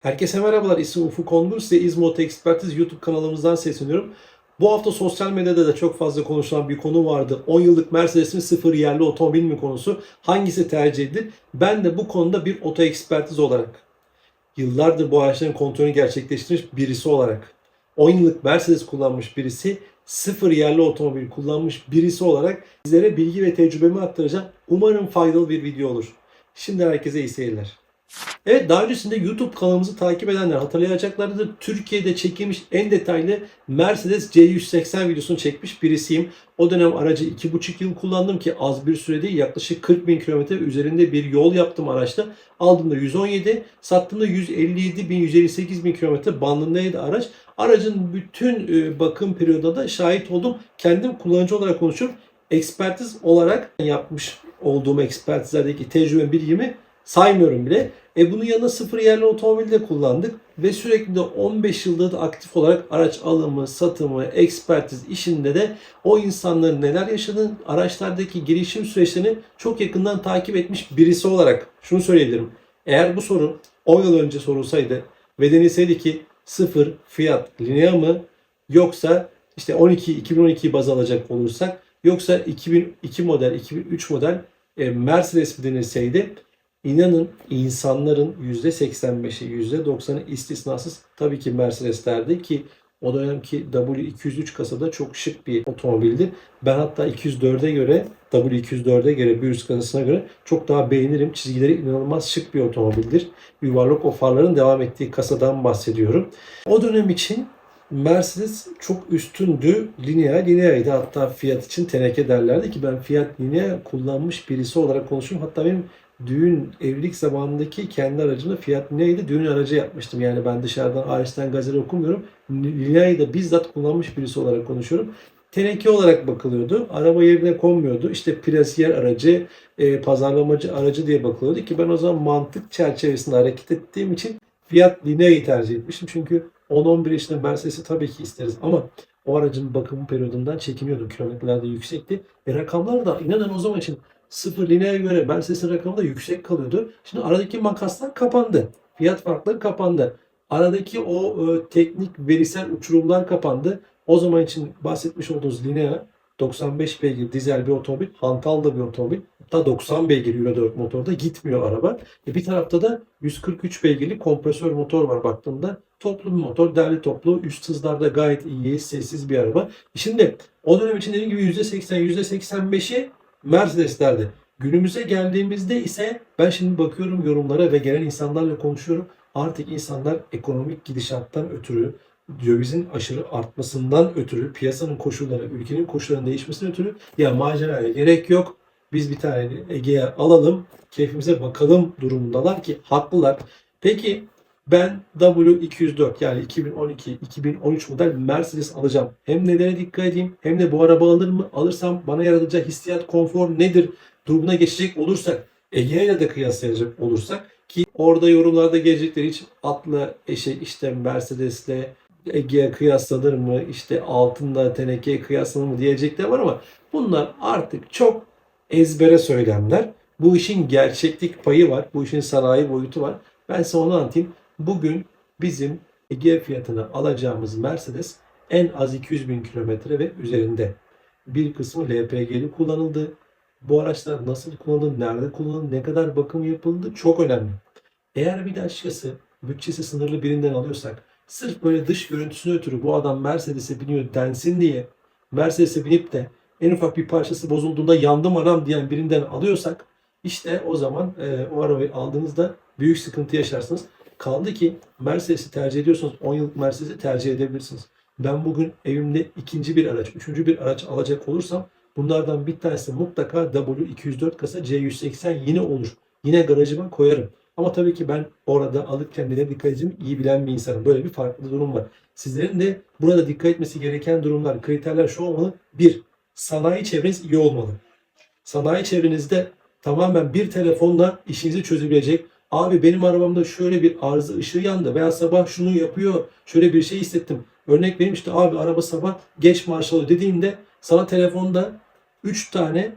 Herkese merhabalar. İsmim Ufuk Ongur. Size İzmot Ekspertiz YouTube kanalımızdan sesleniyorum. Bu hafta sosyal medyada da çok fazla konuşulan bir konu vardı. 10 yıllık Mercedes mi sıfır yerli otomobil mi konusu. Hangisi tercih edilir? Ben de bu konuda bir oto ekspertiz olarak, yıllardır bu araçların kontrolünü gerçekleştirmiş birisi olarak, 10 yıllık Mercedes kullanmış birisi, sıfır yerli otomobil kullanmış birisi olarak sizlere bilgi ve tecrübemi aktaracağım. Umarım faydalı bir video olur. Şimdi herkese iyi seyirler. Evet daha öncesinde YouTube kanalımızı takip edenler hatırlayacaklardır. Türkiye'de çekilmiş en detaylı Mercedes C180 videosunu çekmiş birisiyim. O dönem aracı 2,5 yıl kullandım ki az bir süre yaklaşık 40 bin kilometre üzerinde bir yol yaptım araçta. Aldığımda 117, sattığımda 157 bin, 158 bin kilometre bandındaydı araç. Aracın bütün e, bakım periyodunda da şahit oldum. Kendim kullanıcı olarak konuşuyorum. Ekspertiz olarak yapmış olduğum ekspertizlerdeki tecrübe bilgimi saymıyorum bile. E bunun yanında sıfır yerli otomobil de kullandık ve sürekli de 15 yıldır da aktif olarak araç alımı, satımı, ekspertiz işinde de o insanların neler yaşadığını, araçlardaki gelişim süreçlerini çok yakından takip etmiş birisi olarak şunu söyleyebilirim. Eğer bu soru 10 yıl önce sorulsaydı ve denilseydi ki sıfır fiyat linea mı yoksa işte 12 2012'yi baz alacak olursak yoksa 2002 model 2003 model e, Mercedes mi denilseydi İnanın insanların %85'i, %90'ı istisnasız tabii ki Mercedes'lerdi ki o dönemki W203 kasada çok şık bir otomobildi. Ben hatta 204'e göre, W204'e göre, bir üst kasasına göre çok daha beğenirim. Çizgileri inanılmaz şık bir otomobildir. Yuvarlak o farların devam ettiği kasadan bahsediyorum. O dönem için Mercedes çok üstündü. Linea, Linea'ydı. Hatta Fiat için teneke derlerdi ki ben Fiat Linea kullanmış birisi olarak konuşuyorum. Hatta benim düğün evlilik zamanındaki kendi aracımda Fiat Linea'yı düğün aracı yapmıştım. Yani ben dışarıdan hariçten gazete okumuyorum. Linea'yı da bizzat kullanmış birisi olarak konuşuyorum. Teneke olarak bakılıyordu. Araba yerine konmuyordu. İşte plasiyer aracı, e, pazarlamacı aracı diye bakılıyordu ki ben o zaman mantık çerçevesinde hareket ettiğim için Fiat Linea'yı tercih etmiştim. Çünkü 10-11 yaşında Mercedes'i tabii ki isteriz ama o aracın bakım periyodundan çekiniyordum. Kilometreler de yüksekti. E rakamlar da inanın o zaman için sıfır lineaya göre Mercedes'in rakamı da yüksek kalıyordu. Şimdi aradaki makaslar kapandı. Fiyat farkları kapandı. Aradaki o e, teknik verisel uçurumlar kapandı. O zaman için bahsetmiş olduğunuz Linea 95 beygir dizel bir otomobil, hantal da bir otomobil. Hatta 90 beygir Euro 4 motorda gitmiyor araba. E bir tarafta da 143 beygirli kompresör motor var baktığında. Toplu bir motor, derli toplu, üst hızlarda gayet iyi, sessiz bir araba. Şimdi o dönem için dediğim gibi %80, %85'i Mercedes'lerdi. Günümüze geldiğimizde ise ben şimdi bakıyorum yorumlara ve gelen insanlarla konuşuyorum. Artık insanlar ekonomik gidişattan ötürü, dövizin aşırı artmasından ötürü, piyasanın koşulları, ülkenin koşullarının değişmesinden ötürü ya maceraya gerek yok. Biz bir tane Ege'ye alalım, keyfimize bakalım durumundalar ki haklılar. Peki ben W204 yani 2012-2013 model Mercedes alacağım. Hem nelere dikkat edeyim hem de bu araba alır mı? Alırsam bana yaratacağı hissiyat, konfor nedir? Durumuna geçecek olursak Ege ile de kıyaslayacak olursak ki orada yorumlarda gelecekleri hiç atla eşek işte Mercedes'le Ege'ye kıyaslanır mı? İşte altında tenekeye kıyaslanır mı diyecekler var ama bunlar artık çok ezbere söylemler. Bu işin gerçeklik payı var. Bu işin sanayi boyutu var. Ben size onu anlatayım. Bugün bizim Ege fiyatına alacağımız Mercedes en az 200 bin kilometre ve üzerinde. Bir kısmı LPG'li kullanıldı. Bu araçlar nasıl kullanıldı, nerede kullanıldı, ne kadar bakım yapıldı çok önemli. Eğer bir de açıkçası bütçesi sınırlı birinden alıyorsak, sırf böyle dış görüntüsüne ötürü bu adam Mercedes'e biniyor densin diye Mercedes'e binip de en ufak bir parçası bozulduğunda yandım aram diyen birinden alıyorsak işte o zaman e, o arabayı aldığınızda büyük sıkıntı yaşarsınız. Kaldı ki Mercedes'i tercih ediyorsanız 10 yıllık Mercedes'i tercih edebilirsiniz. Ben bugün evimde ikinci bir araç, üçüncü bir araç alacak olursam bunlardan bir tanesi mutlaka W204 kasa C180 yine olur. Yine garajıma koyarım. Ama tabii ki ben orada alırken bile dikkat edeceğim iyi bilen bir insanım. Böyle bir farklı durum var. Sizlerin de burada dikkat etmesi gereken durumlar, kriterler şu olmalı. Bir, sanayi çevreniz iyi olmalı. Sanayi çevrenizde tamamen bir telefonla işinizi çözebilecek. Abi benim arabamda şöyle bir arıza ışığı yandı veya sabah şunu yapıyor, şöyle bir şey hissettim. Örnek vereyim işte abi araba sabah geç marş alıyor dediğimde sana telefonda 3 tane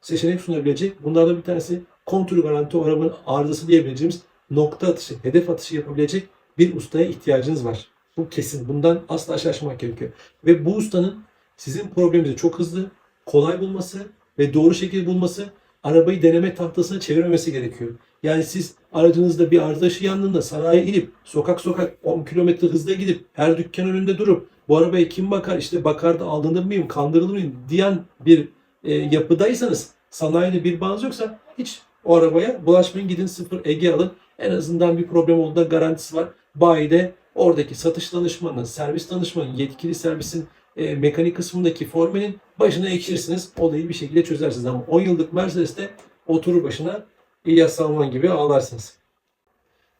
seçenek sunabilecek. Bunlardan bir tanesi kontrol garanti o arabanın arızası diyebileceğimiz nokta atışı, hedef atışı yapabilecek bir ustaya ihtiyacınız var. Bu kesin. Bundan asla şaşmamak gerekiyor. Ve bu ustanın sizin probleminizi çok hızlı, kolay bulması ve doğru şekilde bulması arabayı deneme tahtasına çevirmemesi gerekiyor. Yani siz aracınızda bir arıza yandığında sanayiye inip sokak sokak 10 kilometre hızla gidip her dükkan önünde durup bu arabaya kim bakar işte bakar da aldanır mıyım kandırılır mıyım diyen bir e, yapıdaysanız sanayiyle bir bağınız yoksa hiç o arabaya bulaşmayın gidin sıfır Ege alın. En azından bir problem olduğunda garantisi var. Bayide oradaki satış danışmanı, servis danışmanı, yetkili servisin e, mekanik kısmındaki formenin başına ekşirsiniz. Olayı bir şekilde çözersiniz. Ama 10 yıllık Mercedes'te oturur başına İlyas Salman gibi ağlarsınız.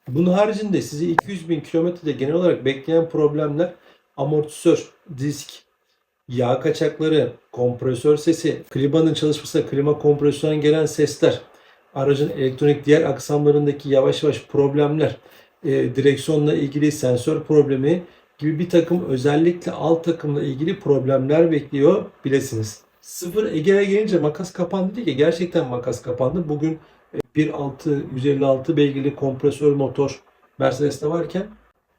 Bunun haricinde sizi 200 bin kilometrede genel olarak bekleyen problemler amortisör, disk, yağ kaçakları, kompresör sesi, klimanın çalışmasına klima kompresörden gelen sesler, aracın elektronik diğer aksamlarındaki yavaş yavaş problemler, e, direksiyonla ilgili sensör problemi gibi bir takım özellikle alt takımla ilgili problemler bekliyor bilesiniz. Sıfır Ege'ye gelince makas kapandı ki gerçekten makas kapandı. Bugün 1.6 156 beygirli kompresör motor Mercedes'te varken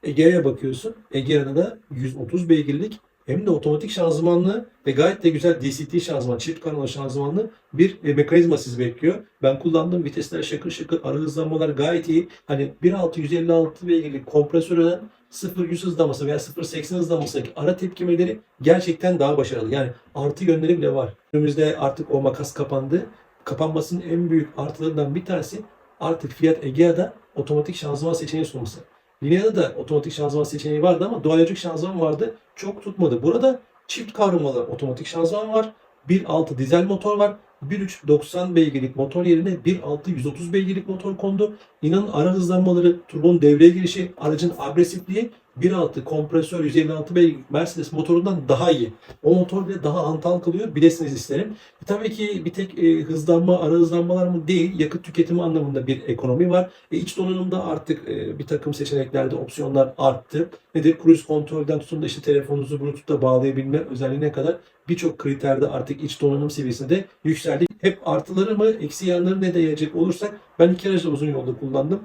Ege'ye bakıyorsun. Egea'da da 130 beygirlik hem de otomatik şanzımanlı ve gayet de güzel DCT şanzıman, çift kanal şanzımanlı bir e, mekanizma sizi bekliyor. Ben kullandığım vitesler şakır şakır, ara hızlanmalar gayet iyi. Hani 1.6 156 beygirlik kompresörden 0-100 hızlanması veya 0-80 hızlanmasındaki ara tepkimeleri gerçekten daha başarılı. Yani artı yönleri bile var. Önümüzde artık o makas kapandı. Kapanmasının en büyük artılarından bir tanesi artık Fiat Egea'da otomatik şanzıman seçeneği sunması. Linea'da da otomatik şanzıman seçeneği vardı ama dual şanzıman vardı. Çok tutmadı. Burada çift kavramalı otomatik şanzıman var. 1.6 dizel motor var. 1.3 90 beygirlik motor yerine 1.6 130 beygirlik motor kondu. İnanın ara hızlanmaları, turbonun devreye girişi, aracın agresifliği 1.6 kompresör 156 beygirlik Mercedes motorundan daha iyi. O motor bile daha antal kılıyor. Bilesiniz isterim. E, tabii ki bir tek e, hızlanma, ara hızlanmalar mı değil, yakıt tüketimi anlamında bir ekonomi var. E, iç donanımda artık e, bir takım seçeneklerde opsiyonlar arttı. Nedir? Cruise kontrolden tutun da işte telefonunuzu Bluetooth'ta bağlayabilme özelliğine kadar birçok kriterde artık iç donanım seviyesinde yükseldi. Hep artıları mı, eksi yanları ne diyecek olursak ben iki aracı uzun yolda kullandım.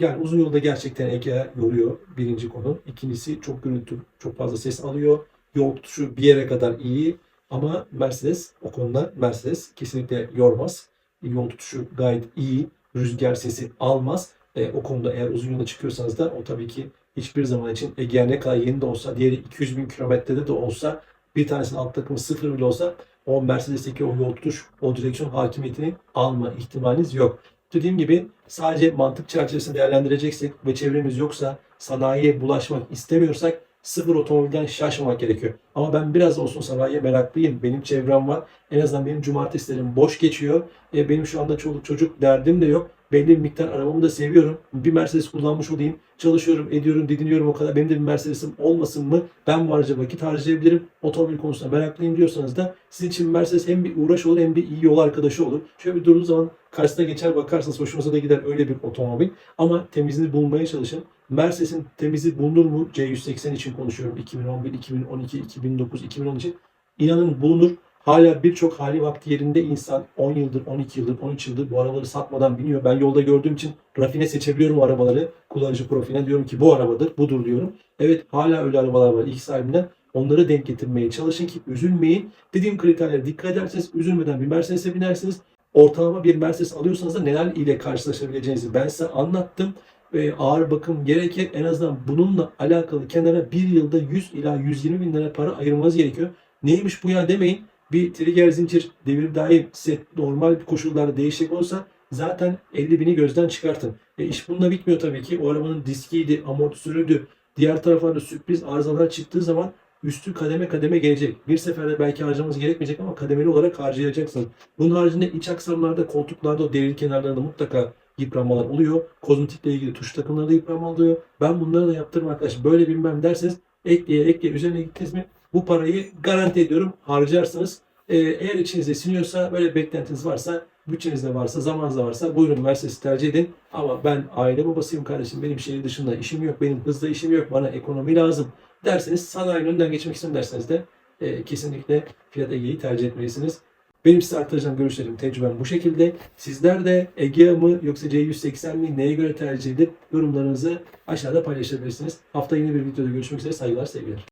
Yani uzun yolda gerçekten Ege yoruyor birinci konu. İkincisi çok gürültü, çok fazla ses alıyor. Yol tutuşu bir yere kadar iyi ama Mercedes o konuda Mercedes kesinlikle yormaz. Yol tutuşu gayet iyi. Rüzgar sesi almaz. E, o konuda eğer uzun yola çıkıyorsanız da o tabii ki hiçbir zaman için Ege ne kadar yeni de olsa, diğeri 200 bin kilometrede de olsa bir tanesinin alt takımı sıfır bile olsa o Mercedes'teki o yol tutuş, o direksiyon hakimiyetini alma ihtimaliniz yok. Dediğim gibi sadece mantık çerçevesinde değerlendireceksek ve çevremiz yoksa sanayiye bulaşmak istemiyorsak sıfır otomobilden şaşmamak gerekiyor. Ama ben biraz olsun sanayiye meraklıyım. Benim çevrem var. En azından benim cumartesilerim boş geçiyor. E, benim şu anda çoluk çocuk derdim de yok. Belli bir miktar arabamı da seviyorum. Bir Mercedes kullanmış olayım. Çalışıyorum, ediyorum, didiniyorum o kadar. Benim de bir Mercedes'im olmasın mı? Ben bu araca vakit harcayabilirim. Otomobil konusunda meraklıyım diyorsanız da sizin için Mercedes hem bir uğraş olur hem bir iyi yol arkadaşı olur. Şöyle bir durduğu zaman karşısına geçer bakarsınız hoşunuza da gider öyle bir otomobil. Ama temizliğini bulmaya çalışın. Mercedes'in temizi bulunur mu? C180 için konuşuyorum. 2011, 2012, 2009, 2010 için. İnanın bulunur. Hala birçok hali vakti yerinde insan 10 yıldır, 12 yıldır, 13 yıldır bu arabaları satmadan biniyor. Ben yolda gördüğüm için rafine seçebiliyorum arabaları. Kullanıcı profiline diyorum ki bu arabadır, budur diyorum. Evet hala öyle arabalar var ilk sahibinden. Onları denk getirmeye çalışın ki üzülmeyin. Dediğim kriterlere dikkat ederseniz üzülmeden bir Mercedes'e binersiniz. Ortalama bir Mercedes alıyorsanız da neler ile karşılaşabileceğinizi ben size anlattım. Ve ağır bakım gerekir. En azından bununla alakalı kenara bir yılda 100 ila 120 bin lira para ayırmanız gerekiyor. Neymiş bu ya demeyin bir trigger zincir devir daim size normal koşullarda değişecek olsa zaten 50 bini gözden çıkartın. E iş bununla bitmiyor tabii ki. O arabanın diskiydi, amortisörüydü. Diğer taraflarda sürpriz arızalar çıktığı zaman üstü kademe kademe gelecek. Bir seferde belki harcamanız gerekmeyecek ama kademeli olarak harcayacaksınız. Bunun haricinde iç aksamlarda, koltuklarda, o devir kenarlarında mutlaka yıpranmalar oluyor. Kozmetikle ilgili tuş takımlarında yıpranma oluyor. Ben bunları da yaptırım arkadaş. Böyle bilmem derseniz ekleye ekleye üzerine gittiniz mi bu parayı garanti ediyorum harcarsınız. Ee, eğer içinizde siniyorsa böyle beklentiniz varsa bütçenizde varsa zamanınız da varsa buyurun Mercedes'i tercih edin. Ama ben aile babasıyım kardeşim benim şehir dışında işim yok benim hızla işim yok bana ekonomi lazım derseniz sanayinin önden geçmek istiyorum derseniz de e, kesinlikle Fiat Ege'yi tercih etmelisiniz. Benim size aktaracağım görüşlerim, tecrübem bu şekilde. Sizler de Egea mı yoksa C180 mi neye göre tercih edip yorumlarınızı aşağıda paylaşabilirsiniz. Hafta yeni bir videoda görüşmek üzere. Saygılar, sevgiler.